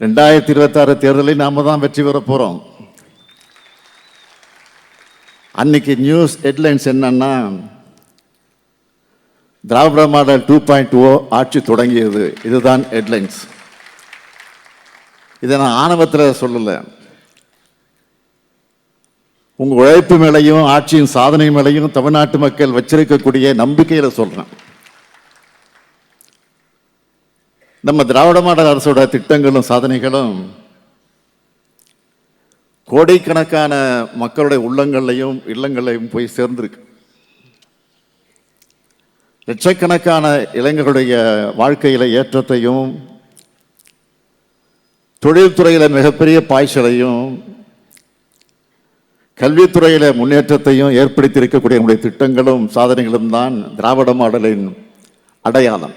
ரெண்டாயிரத்தி இருபத்தாறு தேர்தலில் நாம தான் வெற்றி பெற போகிறோம் அன்னைக்கு நியூஸ் ஹெட்லைன்ஸ் என்னன்னா Dravida model two point O ஆட்சி தொடங்கியது. இதுதான் ஹெட்லைன்ஸ் இதை நான் ஆணவத்தில் சொல்லலை. உங்கள் உழைப்பு மேலையும் ஆட்சியின் சாதனை மேலையும் தமிழ்நாட்டு மக்கள் வச்சிருக்கக்கூடிய நம்பிக்கையில் சொல்கிறேன் நம்ம திராவிட மாடல் அரசோட திட்டங்களும் சாதனைகளும் கோடிக்கணக்கான மக்களுடைய உள்ளங்கள்லையும் இல்லங்கள்லையும் போய் சேர்ந்திருக்கு. லட்சக்கணக்கான இளைஞர்களுடைய வாழ்க்கையில ஏற்றத்தையும் தொழில்துறையில் மிகப்பெரிய பாய்ச்சலையும் கல்வித்துறையில் முன்னேற்றத்தையும் ஏற்படுத்தி இருக்கக்கூடிய நம்முடைய திட்டங்களும் சாதனைகளும் தான் திராவிட மாடலின் அடையாளம்.